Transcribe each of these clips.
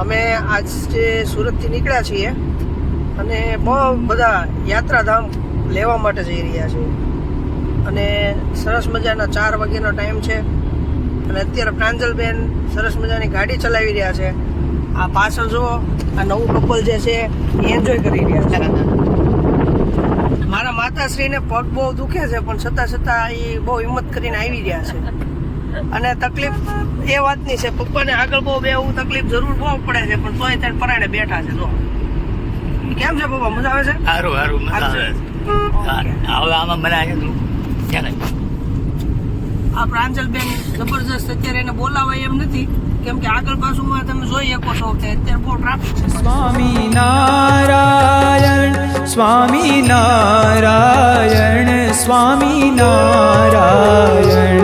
અમે આજ સુરતથી નીકળ્યા છીએ અને બહુ બધા યાત્રાધામ લેવા માટે જઈ રહ્યા છીએ. અને સરસ મજાના ચાર વાગ્યાનો ટાઈમ છે. અને અત્યારે પ્રાંજલબેન સરસ મજાની ગાડી ચલાવી રહ્યા છે. આ પાછળ જુઓ, આ નવું કપલ જે છે, એ એન્જોય કરી રહ્યા છે. મારા માતાશ્રીને પગ બહુ દુખે છે, પણ છતાં છતાં એ બહુ હિંમત કરીને આવી રહ્યા છે. અને તકલીફ એ વાતની છે પપ્પાને આગળ બહુ બેવું તકલીફ જરૂર બહુ પડે છે પણ તોય ત્યાં પરાણે બેઠા છે તો કેમ છે પપ્પા મજા આવે છે? સારું સારું મજા આવે હવે આમાં મને આવે તું આ પ્રાંજલબેન જબરજસ્ત અત્યારે એને બોલાવાય એમ નથી કેમ કે આગળ બાજુમાં તમે જોઈ શકો છો કે અત્યારે બહુ ટ્રાફિક છે. સ્વામી નારાયણ સ્વામી નારાયણ સ્વામી નારાયણ.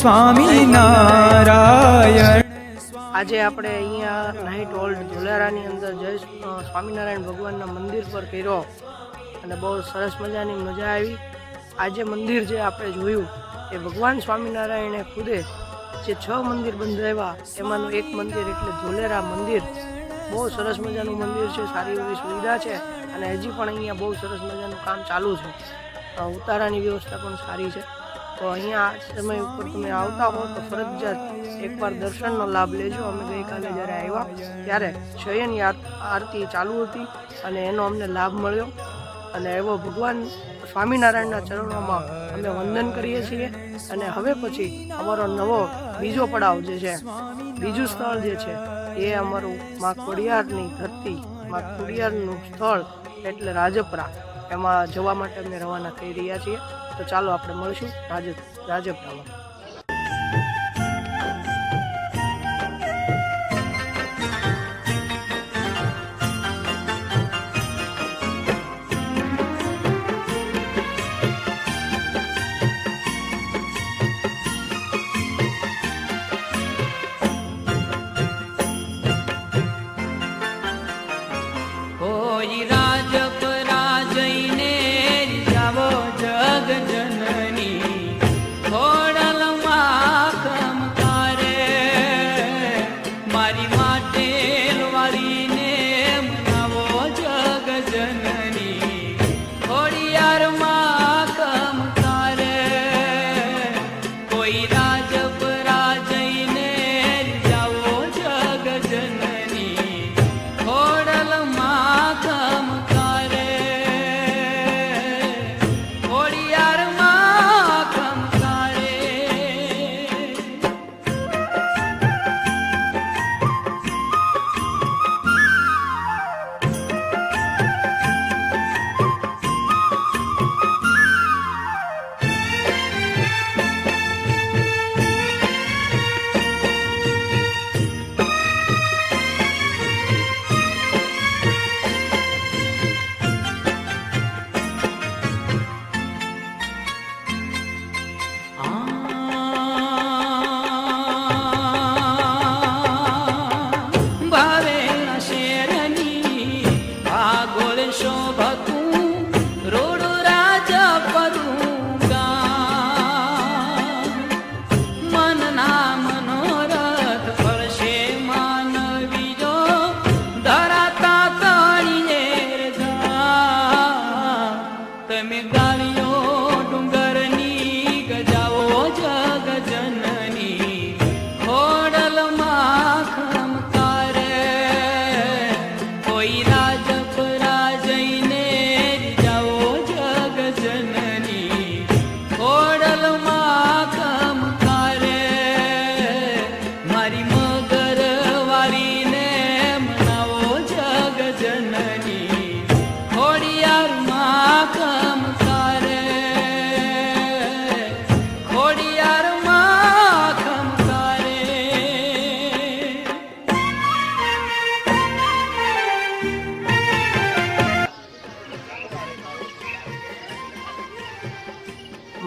સ્વામી નારાયણ. આજે આપણે અહીંયા નાઇટ હોલ્ડ ઝુલેરાની અંદર જય સ્વામિનારાયણ ભગવાનના મંદિર પર કર્યો અને બહુ સરસ મજાની મજા આવી. આજે મંદિર જે આપણે જોયું એ ભગવાન સ્વામિનારાયણે ખુદે જે છ મંદિર બંધાવ્યા, એમાંનું એક મંદિર એટલે ધોલેરા મંદિર. બહુ સરસ મજાનું મંદિર છે, સારી એવી સુવિધા છે અને હજી પણ અહીંયા બહુ સરસ મજાનું કામ ચાલુ છે. ઉતારાની વ્યવસ્થા પણ સારી છે. તો અહીંયા આ સમય ઉપર તમે આવતા હો તો ફરજિયાત એકવાર દર્શનનો લાભ લેજો. અમે ગઈકાલે જ્યારે આવ્યા ત્યારે શયન આરતી ચાલુ હતી અને એનો અમને લાભ મળ્યો. અને એવો ભગવાન સ્વામિનારાયણના ચરણોમાં અમે વંદન કરીએ છીએ. અને હવે પછી અમારો નવો બીજો પડાવ જે છે, બીજું સ્થળ જે છે, એ અમારું મા ખોડિયારની ધરતી, મા ખોડિયારનું સ્થળ એટલે રાજપરા. એમાં જવા માટે અમે રવાના થઈ રહ્યા છીએ. તો ચાલો આપણે મળીશું રાજ રાજપરામાં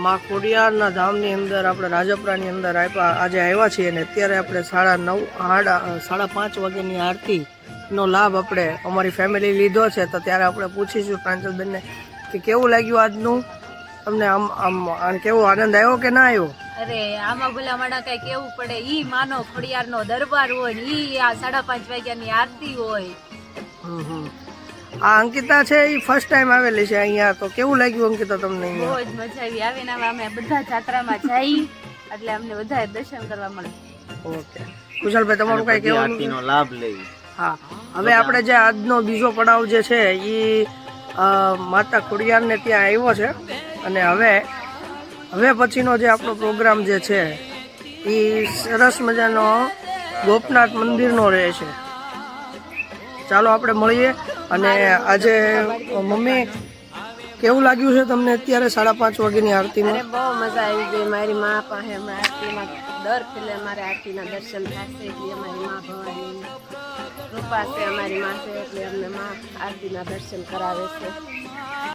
માં ખોડિયારના ધામની અંદર આપણે રાજપરાની અંદર આપ્યા આજે આવ્યા છીએ અને અત્યારે આપણે સાડા નવ સાડા સાડા પાંચ વાગ્યાની આરતીનો લાભ આપણે અમારી ફેમિલી લીધો છે. તો ત્યારે આપણે પૂછીશું પ્રાંજલબેનને કે કેવું લાગ્યું આજનું? તમને આમ આમ કેવો આનંદ આવ્યો કે ના આવ્યો? અરે આમાં ભલા માણા કઈ કેવું પડે. ઈ માનો ખોડિયારનો દરબાર હોય ને ઈ આ સાડા પાંચ વાગ્યાની આરતી હોય. આ અંકિતા છે એ ફર્સ્ટ ટાઈમ આવેલી છે અહીંયા તો કેવું લાગ્યું અંકિતા તમને બહુ જ મજા આવી. આવીને અમે બધા જાત્રામાં જઈ એટલે અમને બધા દર્શન કરવા મળે. ઓકે. કુશલભાઈ તમારું કઈ કહેવાનું આરતીનો લાભ લઈ. હા. હવે આપણે જે આજનો બીજો પડાવ જે છે એ માતા ખોડિયારને ત્યાં આવ્યો છે. અને હવે હવે પછીનો જે આપણો પ્રોગ્રામ જે છે એ સરસ મજાનો ગોપનાથ મંદિરનો રહે છે. ચાલો આપણે મળીએ. અને આજે મમ્મી, કેવું લાગ્યું છે તમને અત્યારે સાડા પાંચ વાગ્યાની આરતીમાં? બહુ મજા આવી ગઈ. મારી મા પાસે આરતીમાં દર ફેલે અમારે આરતીના દર્શન થશે એટલે અમારી મા ભવાની. કૃપા છે અમારી માથે એટલે અમને મા આરતીના દર્શન કરાવે છે.